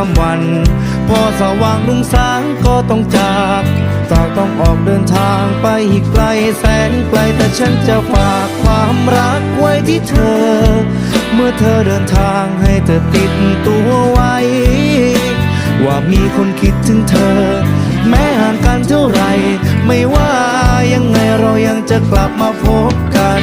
ามวัน พอสว่างรุ่งสางก็ต้องจาก จากต้องออกเดินทางไปอีกไกลแสนไกลแต่ฉันจะฝากความรักไว้ที่เธอ เมื่อเธอเดินทางให้เธอติดตัวไว้ ว่ามีคนคิดถึงเธอ แม้ห่างกันเท่าไหรไม่ว่ายังไงเรายังจะกลับมาพบกัน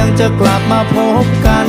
ยังจะกลับมาพบกัน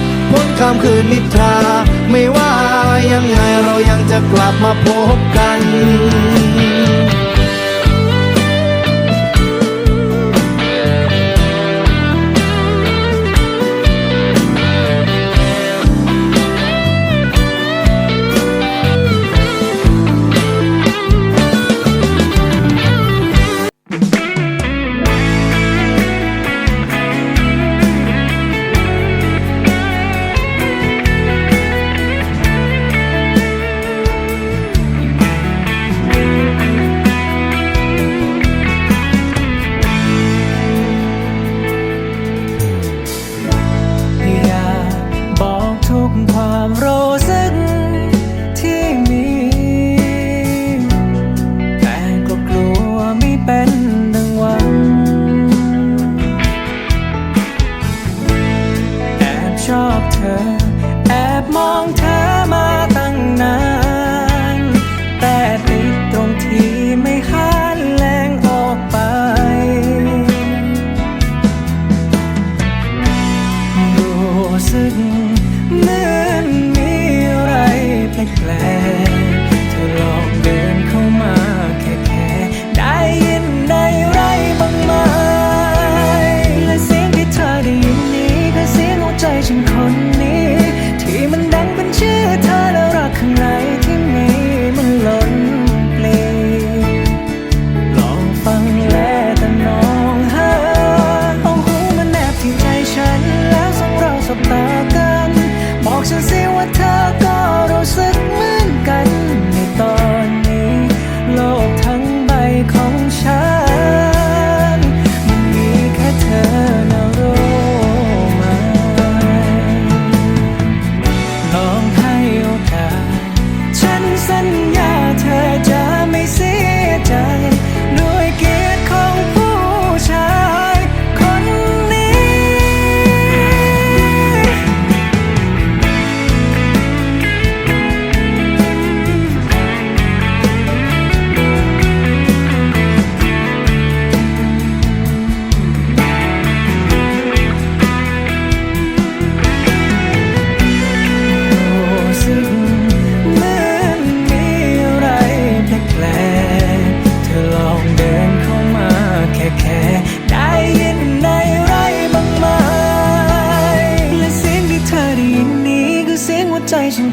พ้นคำคืนนิทรา ไม่ว่ายังไงเรายังจะกลับมาพบกัน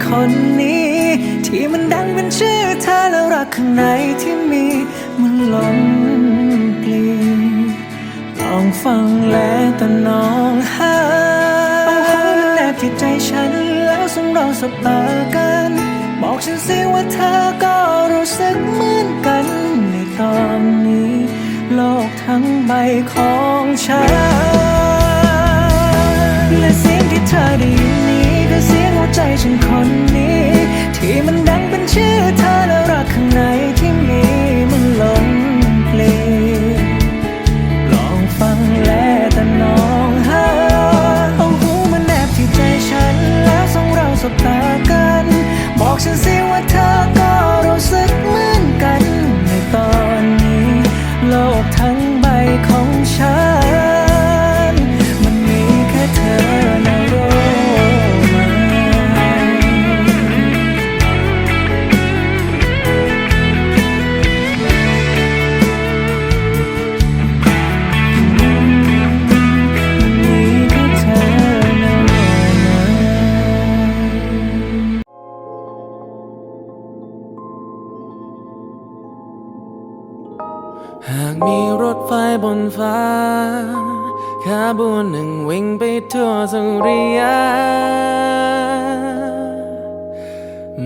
คนนี้ ที่มันดังเป็นชื่อเธอแล้วรักข้างในที่มีมันล้นปลีลองฟังและตะนองหาเอาหัวมันแนบที่ใจฉันแล้วส่งเราสบตากัน บอกฉันสิว่าเธอก็รู้สึกเหมือนกันในตอนนี้ โลกทั้งใบของฉันและเสียงที่เธอได้ยินนี้คือเสียงหัวใจฉันคน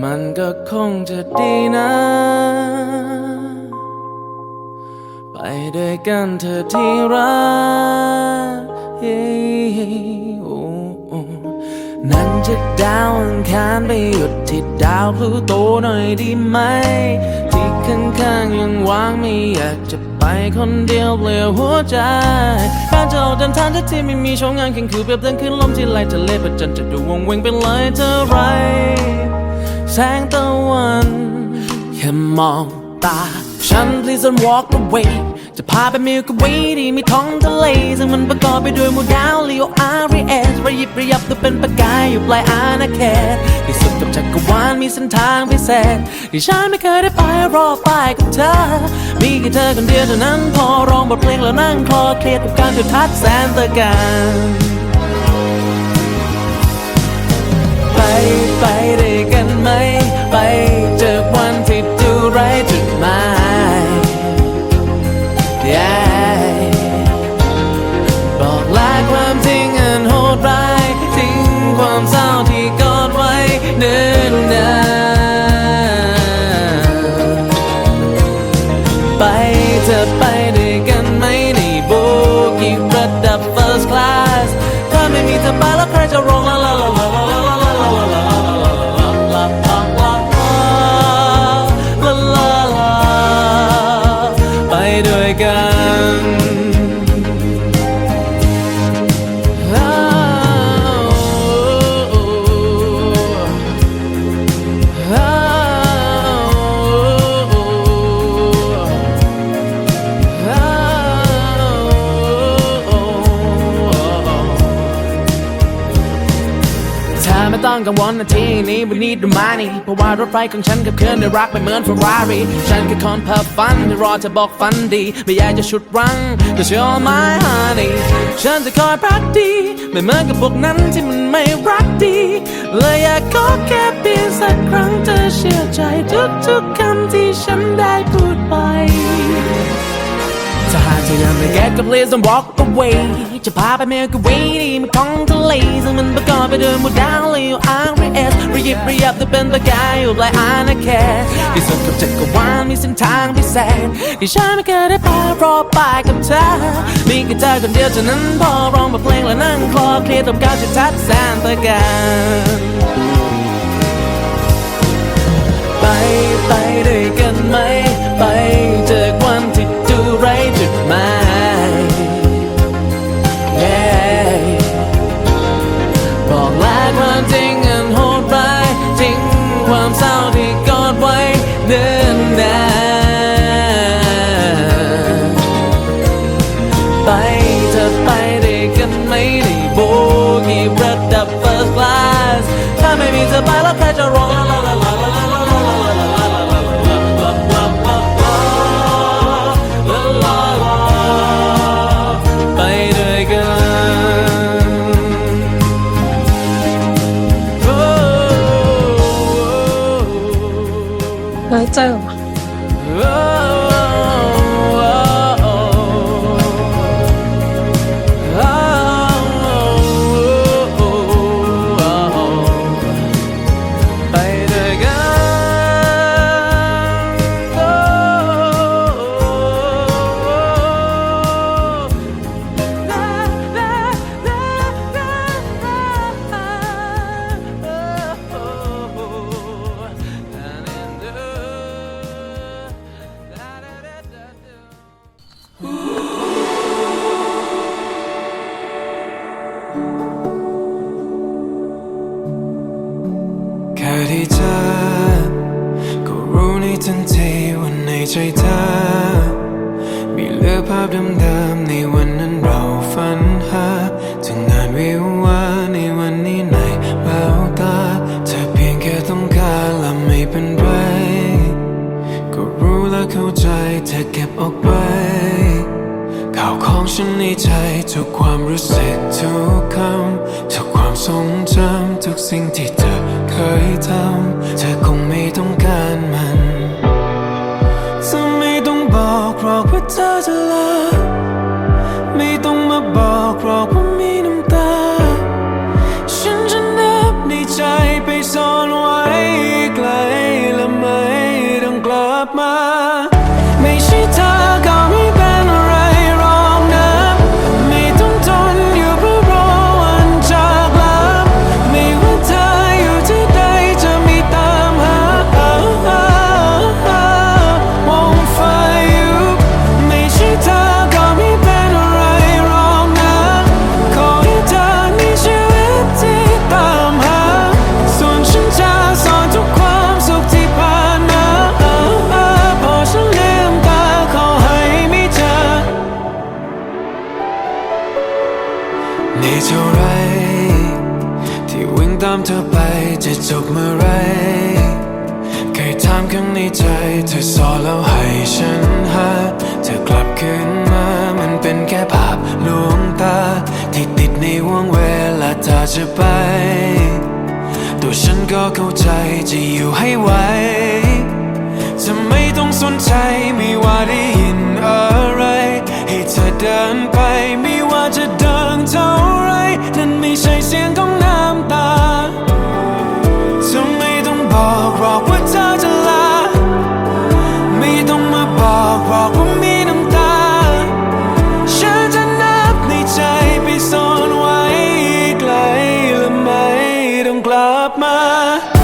มันก็คงจะดีนะ ไปด้วยกันเธอที่รักโอ้นั่นจะดาวอังคารไปหยุดที่ดาวพลูโตหน่อยดีไหม ที่ข้างๆยังว่างไม่อยากจะไปคนเดียวเปลี่ยวหัวใจการจะออกเดินทางที่ที่ไม่มีช่องงานแข่งคือเปรียบเดินขึ้นลมที่ไหลทะเลประจันจะดูวงเวงไปเลยเท่าไร แสงตะวันแค่มองตา ฉัน please don't walk away จะพาไปมิลก w วีที่มีท้องทะเล ซึ่งมันประกอบไปด้วยหมู่ดาวลีโออาร์เอสระยิบระยับตัวเป็นประกายอยู่ปลายอาณาเขตที่สุดกับจักรวาลมีเส้นทางพิเศษที่ฉันไม่เคยได้ไปรอไปกับเธอ มีแค่เธอคนเดียวเท่านั้นพอร้องบทเพลงแล้วนั่งคลอเครียดกับการจุดทัดแสนตะการไปไป กังวลนาทีนี้วันนี้ดูมานี่เพราะว่ารถไฟของฉันกับเคลื่อนได้รักไม่เหมือนเฟอร์รารี่ฉันแคือคนเพ้อฝันที่รอจะบอกฝันดี ไม่อยากจะชุดรั้งแต่เชื่อ my honey ฉันจะคอยพักดี ไม่เหมือนกับพวกนั้นที่มันไม่รักดี เลยอยากขอแค่เพียงสักครั้งเธอเชื่อใจทุกๆคำที่ฉันได้พูดไปถ้าหากที่ยังไม่แก้ก็ please don't walk away จะพาไปเมลกวีที่มีท้องทะเลซึ่งมันประกอบไปด้วยหมู่ดาวแลย RS ระยิบระยับแต่เป็นประกายอยู่ปลายอาณาเขตที่สุดกับจักรวาลมีเส้นทางพิเศษที่ฉันไม่เคยได้ไปรอไปกับเธอมีแค่เธอคนเดียวเท่านั้นพอร้องบทเพลงและนั่งคลอเคลียร์ตบการจะทัดแสนตะการไปไปด้วยกันไหม ไปเจอวันที่ดูไรจุดหมาย น้อย เข้าใจเธอเก็บออกไว้ข่าวของฉันในใจทุกความรู้สึกทุกคำทุกความทรงจำทุกสิ่งที่เธอเคยทำเธอคงไม่ต้องการมันเธอไม่ต้องบอกหรอกว่าเธอจะลา จบเมื่อไรเคยถามข้างในใจเธอสอนแล้วให้ฉันหาเธอกลับคืนมามันเป็นแค่ภาพลวงตา ที่ติดในวงเวลาเธอจะไป ตัวฉันก็เข้าใจจะอยู่ให้ไหวจะไม่ต้องสนใจไม่ว่าได้ยินอะไร ให้เธอเดินไปไม่ว่าจะเดินเท่าไร นั่นไม่ใช่เสียงของ up my